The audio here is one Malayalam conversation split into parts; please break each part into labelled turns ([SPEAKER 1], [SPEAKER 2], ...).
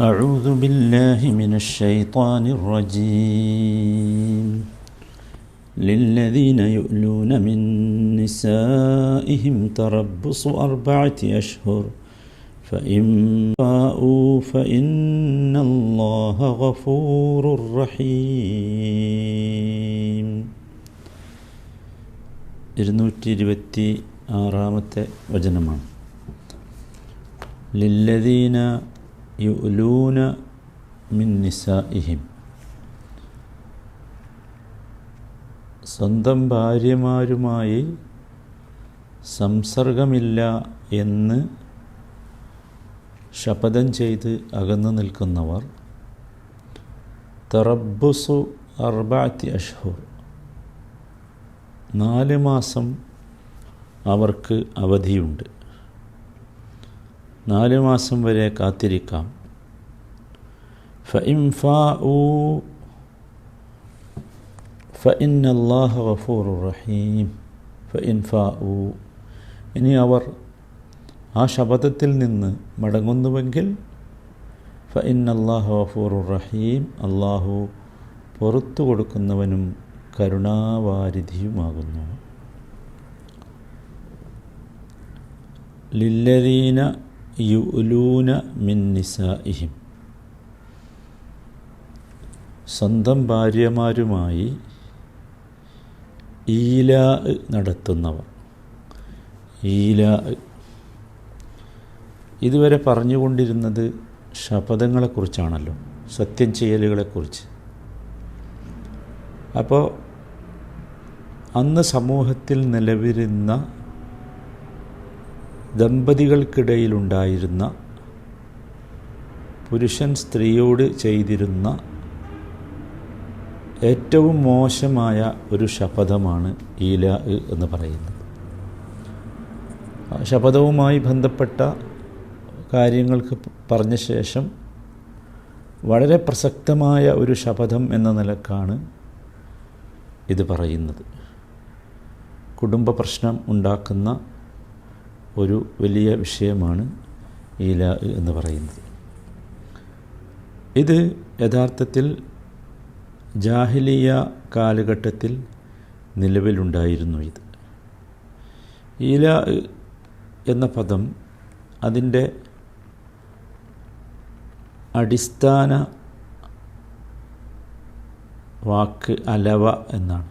[SPEAKER 1] أعوذ بالله من الشيطان الرجيم للذين يؤلون من نسائهم تربص أربعة أشهر فإن فاءوا فإن الله غفور رحيم ഇരുന്നൂറ്റി ഇരുപത്തി ആറാമത്തെ വചനമാണ് ലില്ലദീന യുലൂന മിൻ നിസാഇഹിം. സ്വന്തം ഭാര്യമാരുമായി സംസർഗമില്ല എന്ന് ശപഥം ചെയ്ത് അകന്നു നിൽക്കുന്നവർ തറബുസു അർബാത്തി അഷ്ഹുർ. നാല് മാസം അവർക്ക് അവധിയുണ്ട്. നാല് മാസം വരെ കാത്തിരിക്കാം. ഫഇംഫാഊ ഫഇൻ അള്ളാഹ ഗഫൂറു റഹീം. ഫഇൻഫാഊ ഇനി അവർ ആ ശപഥത്തിൽ നിന്ന് മടങ്ങുന്നുവെങ്കിൽ ഫഇൻ അള്ളാഹ ഗഫൂർ റഹീം അള്ളാഹു പുറത്തു കൊടുക്കുന്നവനും കരുണാവാരിധിയുമാകുന്നു. ലില്ലദീന യുലൂന മിൻ നിസാഇഹിം. സ്വന്തം ഭാര്യമാരുമായി ഈലാ നടത്തുന്നവർ. ഈലാ ഇതുവരെ പറഞ്ഞുകൊണ്ടിരുന്നത് ശപഥങ്ങളെക്കുറിച്ചാണല്ലോ സത്യം ചെയ്യലുകളെക്കുറിച്ച്. അപ്പോൾ അന്ന് സമൂഹത്തിൽ നിലവിരുന്ന ദമ്പതികൾക്കിടയിലുണ്ടായിരുന്ന പുരുഷൻ സ്ത്രീയോട് ചെയ്തിരുന്ന ഏറ്റവും മോശമായ ഒരു ശപഥമാണ് ഈല എന്ന് പറയുന്നത്. ശപഥവുമായി ബന്ധപ്പെട്ട കാര്യങ്ങൾക്ക് പറഞ്ഞ ശേഷം വളരെ പ്രസക്തമായ ഒരു ശപഥം എന്ന നിലക്കാണ് ഇത് പറയുന്നത്. കുടുംബ പ്രശ്നം ഉണ്ടാക്കുന്ന ഒരു വലിയ വിഷയമാണ് ഈല എന്ന് പറയുന്നത്. ഇത് യഥാർത്ഥത്തിൽ ജാഹിലിയ കാലഘട്ടത്തിൽ നിലവിലുണ്ടായിരുന്നു ഇത്. ഈല എന്ന പദം അതിന്റെ അടിസ്ഥാന വാക്ക് അലവ എന്നാണ്.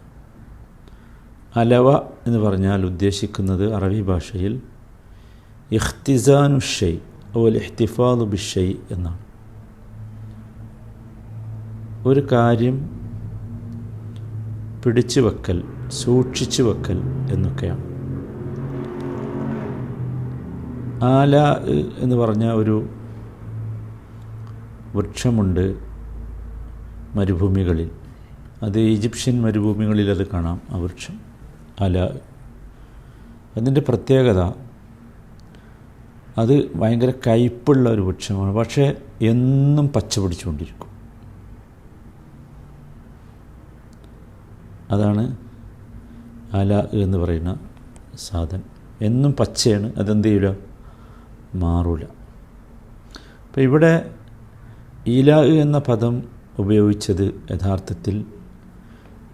[SPEAKER 1] അലവ എന്ന് പറഞ്ഞാൽ ഉദ്ദേശിക്കുന്നത് അറബി ഭാഷയിൽ ഇഖ്തിസാനു ഷെയ് അതുപോലെ ഇഹ്തിഫാദു ബിഷെയ് എന്നാണ് ഒരു കാര്യം പിടിച്ചു വെക്കൽ സൂക്ഷിച്ചു വെക്കൽ എന്നൊക്കെയാണ്. ആല എന്ന് പറഞ്ഞ ഒരു വൃക്ഷമുണ്ട് മരുഭൂമികളിൽ. അത് ഈജിപ്ഷ്യൻ മരുഭൂമികളിൽ അത് കാണാം ആ വൃക്ഷം. അല അതിന്റെ പ്രത്യേകത അത് ഭയങ്കര കയ്പുള്ള ഒരു വൃക്ഷമാണ്. പക്ഷേ എന്നും പച്ച പിടിച്ചുകൊണ്ടിരിക്കും. അതാണ് അല എന്ന് പറയുന്ന സാധനം. എന്നും പച്ചയാണ്. അതെന്ത് ചെയ്യില്ല മാറൂല. അപ്പം ഇവിടെ ഇല എന്ന പദം ഉപയോഗിച്ചത് യഥാർത്ഥത്തിൽ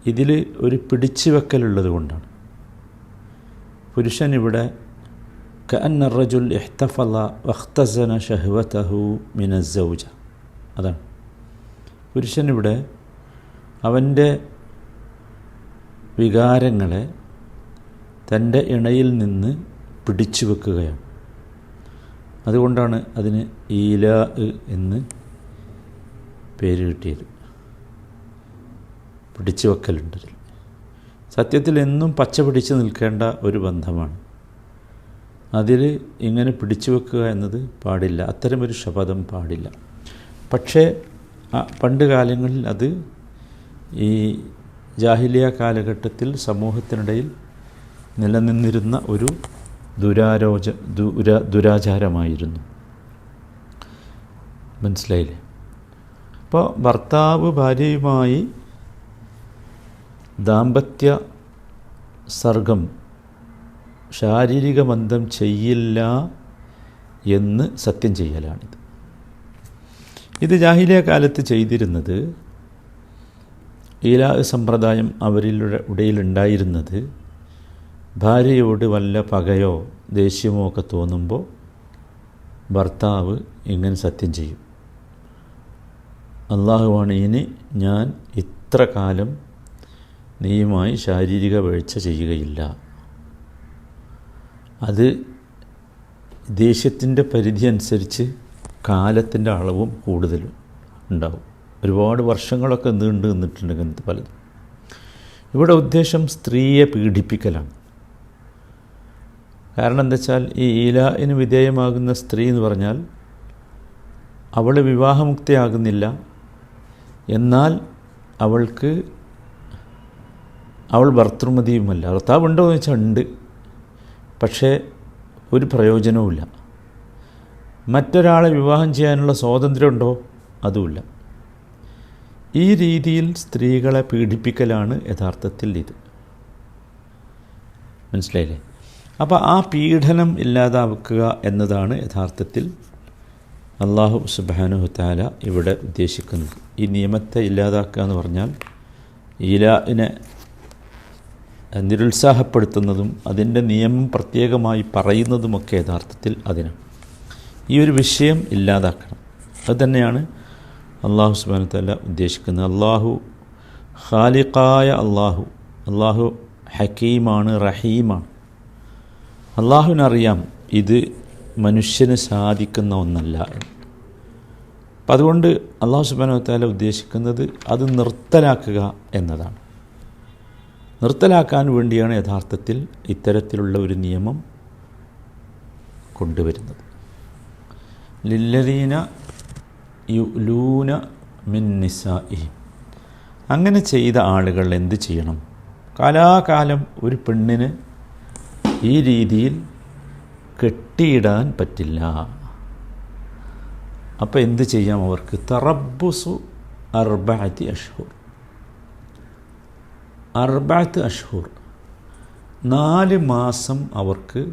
[SPEAKER 1] ഇതിൽ ഒരു പിടിച്ചു വെക്കലുള്ളത് കൊണ്ടാണ്. പുരുഷൻ ഇവിടെ കഅന്ന റജുൽ ഇഹ്തഫല വഖ്തസന ഷഹ്വതഹു الزوجة അതാണ്. പുരുഷൻ ഇവിടെ അവന്റെ വികാരങ്ങളെ തന്റെ ഇണയിൽ നിന്ന് പിടിച്ചു വെക്കുകയാണ്. അതുകൊണ്ടാണ് അതിന് ഈല എന്ന് പേര് കിട്ടിയത്. പിടിച്ചു വെക്കലുണ്ട് സത്യത്തിൽ എന്നും പച്ച പിടിച്ച് നിൽക്കേണ്ട ഒരു ബന്ധമാണ്. അതിൽ ഇങ്ങനെ പിടിച്ചു വെക്കുക എന്നത് പാടില്ല. അത്തരമൊരു ശപഥം പാടില്ല. പക്ഷേ പണ്ട് കാലങ്ങളിൽ അത് ഈ ജാഹിലിയ കാലഘട്ടത്തിൽ സമൂഹത്തിനിടയിൽ നിലനിന്നിരുന്ന ഒരു ദുരാരോച ദുര ദുരാചാരമായിരുന്നു. മനസ്സിലായില്ലേ? അപ്പോൾ ഭർത്താവ് ഭാര്യയുമായി ദാമ്പത്യ സർഗം ശാരീരിക ബന്ധം ചെയ്യില്ല എന്ന് സത്യം ചെയ്യലാണിത്. ഇത് ജാഹിലിയ കാലത്ത് ചെയ്തിരുന്നത് ഈലാ സമ്പ്രദായം അവരിലൂടെ ഇടയിലുണ്ടായിരുന്നത് ഭാര്യയോട് വല്ല പകയോ ദേഷ്യമോ ഒക്കെ തോന്നുമ്പോൾ ഭർത്താവ് ഇങ്ങനെ സത്യം ചെയ്യും. അള്ളാഹുവാണ് ഇനി ഞാൻ ഇത്ര കാലം നീയുമായി ശാരീരിക വീഴ്ച ചെയ്യുകയില്ല. അത് ദേഷ്യത്തിന്റെ പരിധി അനുസരിച്ച് കാലത്തിന്റെ അളവും കൂടുതലും ഉണ്ടാവും. ഒരുപാട് വർഷങ്ങളൊക്കെ നീണ്ടു നിന്നിട്ടുണ്ട് ഇങ്ങനത്തെ പലതും. ഇവിടെ ഉദ്ദേശം സ്ത്രീയെ പീഡിപ്പിക്കലാണ്. കാരണം എന്താ വെച്ചാൽ ഈ ഈലാന് വിധേയമാകുന്ന സ്ത്രീ എന്ന് പറഞ്ഞാൽ അവൾ വിവാഹമുക്തയാകുന്നില്ല. എന്നാൽ അവൾക്ക് അവൾ ഭർത്തൃമതിയുമല്ല. ഭർത്താവ് ഉണ്ടോ എന്ന് വെച്ചാൽ ഉണ്ട്. പക്ഷേ ഒരു പ്രയോജനവുമില്ല. മറ്റൊരാളെ വിവാഹം ചെയ്യാനുള്ള സ്വാതന്ത്ര്യമുണ്ടോ? അതുമില്ല. ഈ രീതിയിൽ സ്ത്രീകളെ പീഡിപ്പിക്കലാണ് യഥാർത്ഥത്തിൽ ഇത്. മനസ്സിലായില്ലേ? അപ്പോൾ ആ പീഡനം ഇല്ലാതാക്കുക എന്നതാണ് യഥാർത്ഥത്തിൽ അള്ളാഹു സുബാനുഹത്താല ഇവിടെ ഉദ്ദേശിക്കുന്നത്. ഈ നിയമത്തെ ഇല്ലാതാക്കുക എന്ന് പറഞ്ഞാൽ ഈലാവിനെ നിരുത്സാഹപ്പെടുത്തുന്നതും അതിന്റെ നിയമം പ്രത്യേകമായി പറയുന്നതുമൊക്കെ യഥാർത്ഥത്തിൽ അതിനാണ് ഈ ഒരു വിഷയം ഇല്ലാതാക്കണം. അത് തന്നെയാണ് അള്ളാഹു സുബാന ഉദ്ദേശിക്കുന്നത്. അള്ളാഹു ഖാലിഖായ അള്ളാഹു അള്ളാഹു ഹക്കീമാണ് റഹീമാണ്. അള്ളാഹുവിനറിയാം ഇത് മനുഷ്യന് സാധിക്കുന്ന ഒന്നല്ല. എന്ന് അപ്പം അതുകൊണ്ട് അള്ളാഹു സുബാന ഉദ്ദേശിക്കുന്നത് അത് നിർത്തലാക്കുക എന്നതാണ്. നിർത്തലാക്കാൻ വേണ്ടിയാണ് യഥാർത്ഥത്തിൽ ഇത്തരത്തിലുള്ള ഒരു നിയമം കൊണ്ടുവരുന്നത്. ലില്ലദീന യുലൂന മിൻ നിസാഇ അങ്ങനെ ചെയ്ത ആളുകൾ എന്ത് ചെയ്യണം? കാലാകാലം ഒരു പെണ്ണിന് ഈ രീതിയിൽ കെട്ടിയിടാൻ പറ്റില്ല. അപ്പോൾ എന്ത് ചെയ്യാം അവർക്ക്? തറബുസു അർബാത്തി അഷ്ഹൂർ. അർബാത്ത് അഷ്ഹൂർ. നാല് മാസം അവർക്ക്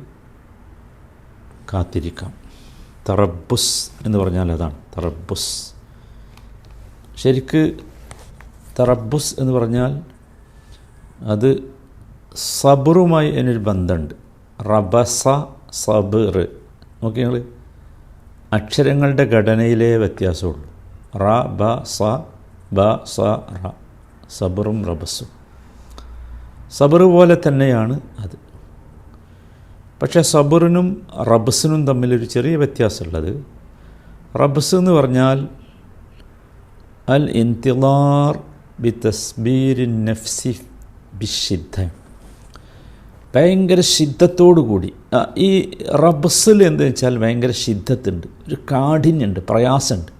[SPEAKER 1] കാത്തിരിക്കാം. തറബുസ് എന്ന് പറഞ്ഞാൽ അതാണ്. തറബുസ് ശരിക്ക് തറബുസ് എന്ന് പറഞ്ഞാൽ അത് സബറുമായി അതിനൊരു ബന്ധമുണ്ട്. റബസ സബർ. നോക്കി ഞങ്ങൾ അക്ഷരങ്ങളുടെ ഘടനയിലേ വ്യത്യാസമുള്ളൂ. റ ബ സ ബ സ റ. സബറും റബസും. സബർ പോലെ തന്നെയാണ് അത്. പക്ഷേ സബറിനും റബ്സിനും തമ്മിലൊരു ചെറിയ വ്യത്യാസമുള്ളത്. റബ്സ് എന്ന് പറഞ്ഞാൽ അൽ ഇന്തിലാർ ബി തസ്ബീരിൻ നഫ്സി ബിഷിദ്ധ ഭയങ്കര ശിദ്ധത്തോടുകൂടി. ഈ റബ്സിൽ എന്താ വെച്ചാൽ ഭയങ്കര ശിദ്ധത്തുണ്ട്. ഒരു കാഠിന്യമുണ്ട് പ്രയാസമുണ്ട്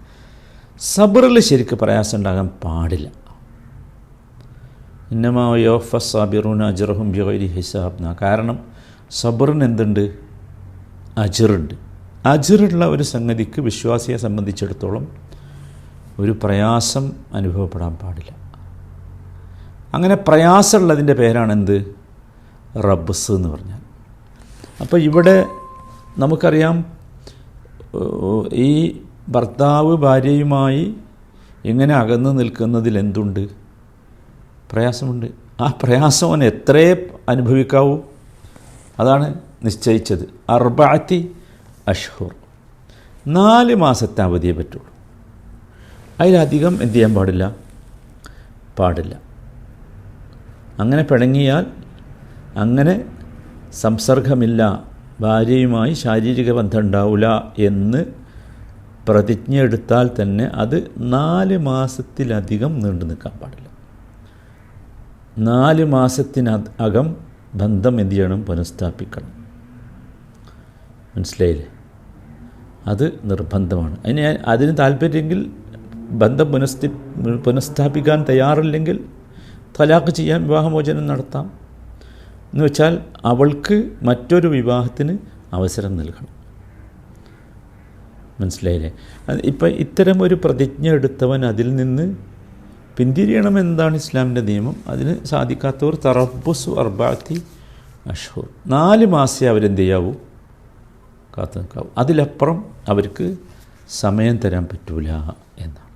[SPEAKER 1] സബറിൽ ശരിക്കും പ്രയാസം ഉണ്ടാകാൻ പാടില്ല. ഇന്നമാ യോഫ സാബിറൂൻ അജറഹും ബിഗൈരി ഹിസാബ്ന കാരണം സബറിന് എന്തുണ്ട് അജിറുണ്ട്. അജിറുള്ള ഒരു സംഗതിക്ക് വിശ്വാസിയെ സംബന്ധിച്ചിടത്തോളം ഒരു പ്രയാസം അനുഭവപ്പെടാൻ പാടില്ല. അങ്ങനെ പ്രയാസമുള്ളതിന്റെ പേരാണെന്ത്? റബ്ബസ് എന്ന് പറഞ്ഞാൽ. അപ്പോൾ ഇവിടെ നമുക്കറിയാം ഈ ഭർത്താവ് ഭാര്യയുമായി എങ്ങനെ അകന്നു നിൽക്കുന്നതിൽ എന്തുണ്ട് പ്രയാസമുണ്ട്. ആ പ്രയാസം അവൻ എത്രേ അനുഭവിക്കാവൂ? അതാണ് നിശ്ചയിച്ചത്. അർബാത്തി അഷ്ഹൂർ. നാല് മാസത്തെ അവധിയെ പറ്റുള്ളൂ. അതിലധികം എന്ത് ചെയ്യാൻ പാടില്ല? പാടില്ല. അങ്ങനെ പിണങ്ങിയാൽ അങ്ങനെ സംസർഗമില്ല. ഭാര്യയുമായി ശാരീരിക ബന്ധം ഉണ്ടാവില്ല എന്ന് പ്രതിജ്ഞ എടുത്താൽ തന്നെ അത് നാല് മാസത്തിലധികം നീണ്ടു നിൽക്കാൻ പാടില്ല. നാല് മാസത്തിനകം ബന്ധം എന്ത് ചെയ്യണം? പുനഃസ്ഥാപിക്കണം. മനസ്സിലായില്ലേ? അത് നിർബന്ധമാണ്. അതിന് അതിന് താല്പര്യമെങ്കിൽ ബന്ധം പുനഃസ്ഥി പുനഃസ്ഥാപിക്കാൻ തയ്യാറില്ലെങ്കിൽ തലാഖ് ചെയ്യാൻ വിവാഹമോചനം നടത്താം. എന്ന് വെച്ചാൽ അവൾക്ക് മറ്റൊരു വിവാഹത്തിന് അവസരം നൽകണം. മനസ്സിലായില്ലേ? ഇപ്പം ഇത്തരം ഒരു പ്രതിജ്ഞ എടുത്തവൻ അതിൽ നിന്ന് പിന്തിരിയണം എന്താണ് ഇസ്ലാമിന്റെ നിയമം? അതിന് സാധിക്കാത്തവർ തറബുസു അർബാത്തി അഷൂർ നാല് മാസേ അവരെന്ത് ചെയ്യാവൂ കാത്തു നിൽക്കാവൂ അതിലപ്പുറം അവർക്ക് സമയം തരാൻ പറ്റൂല എന്നാണ്.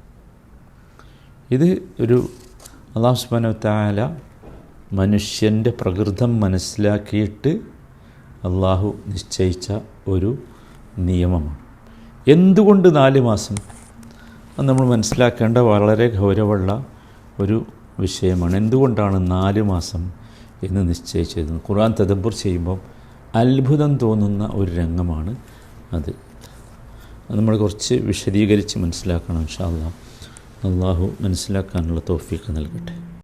[SPEAKER 1] ഇത് ഒരു അള്ളാഹു സുബാന താല മനുഷ്യന്റെ പ്രകൃതം മനസ്സിലാക്കിയിട്ട് അള്ളാഹു നിശ്ചയിച്ച ഒരു നിയമമാണ്. എന്തുകൊണ്ട് നാല് മാസം? അത് നമ്മൾ മനസ്സിലാക്കേണ്ട വളരെ ഗൗരവമുള്ള ഒരു വിഷയമാണ്. എന്തുകൊണ്ടാണ് നാല് മാസം എന്ന് നിശ്ചയിച്ചത് ഖുർആൻ തദബുർ ചെയ്യുമ്പം അത്ഭുതം തോന്നുന്ന ഒരു രംഗമാണ് അത്. നമ്മൾ കുറച്ച് വിശദീകരിച്ച് മനസ്സിലാക്കണം ഇൻഷാ അള്ളാഹ് അള്ളാഹു മനസ്സിലാക്കാനുള്ള തോഫീക്ക് നൽകട്ടെ.